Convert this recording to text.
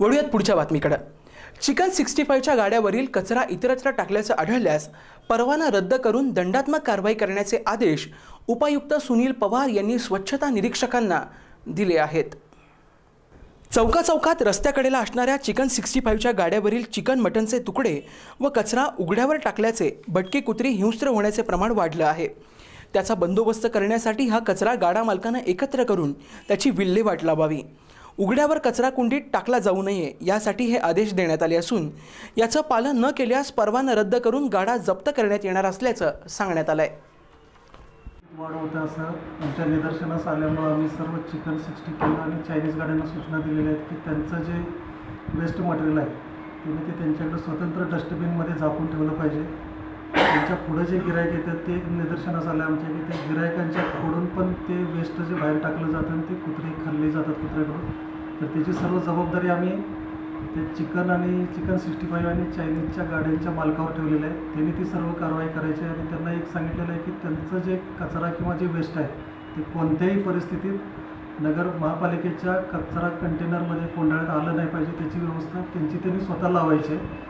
वळूयात पुढच्या बातमीकडे. Chicken sixty फाईव्हच्या गाड्यावरील कचरा इतरत्र टाकल्याचं आढळल्यास परवाना रद्द करून दंडात्मक कारवाई करण्याचे आदेश उपायुक्त सुनील पवार यांनी स्वच्छता निरीक्षकांना दिले आहेत. चौका चौकात रस्त्याकडेला असणाऱ्या चिकन सिक्स्टी फाईव्हच्या गाड्यावरील चिकन मटनचे तुकडे व कचरा उघड्यावर टाकल्याचे भटकी कुत्री हिंस्त्र होण्याचे प्रमाण वाढलं आहे. त्याचा बंदोबस्त करण्यासाठी हा कचरा गाडा मालकानं एकत्र करून त्याची विल्हेवाट लावावी. उघड्यावर कचरा कुंडीत टाकला जाऊ नये यासाठी हे आदेश देण्यात आले असून याचं पालन न केल्यास परवाना रद्द करून गाडा जप्त करण्यात येणार असल्याचं सांगण्यात आलं आहे वाढ असं आमच्या निदर्शनास आल्यामुळं आम्ही सर्व चिकन सिक्स्टी किलो आणि चायनीज गाड्यांना सूचना दिलेल्या आहेत की त्यांचं जे वेस्ट मटेरियल आहे त्यांनी ते त्यांच्याकडे स्वतंत्र डस्टबिनमध्ये झाकून ठेवलं पाहिजे. त्यांच्या पुढं जे गिरायक येतात ते निदर्शनास आलं आमच्या की त्या गिरायकांच्या फोडून पण ते वेस्ट जे बाहेर टाकलं जातं आणि ते कुत्रे खाल्ले जातात कुत्र्याकडून. तर त्याची सर्व जबाबदारी आम्ही ते चिकन आणि चिकन सिक्स्टी फाईव्ह आणि चायनीजच्या गाड्यांच्या मालकावर ठेवलेलं आहे. त्यांनी ती सर्व कारवाई करायची आहे आणि त्यांना एक सांगितलेलं आहे की त्यांचं जे कचरा किंवा जे वेस्ट आहे ते कोणत्याही परिस्थितीत नगर महापालिकेच्या कचरा कंटेनरमध्ये कोंडाळ्यात आलं नाही पाहिजे त्याची व्यवस्था त्यांची त्यांनी स्वतः लावायची आहे.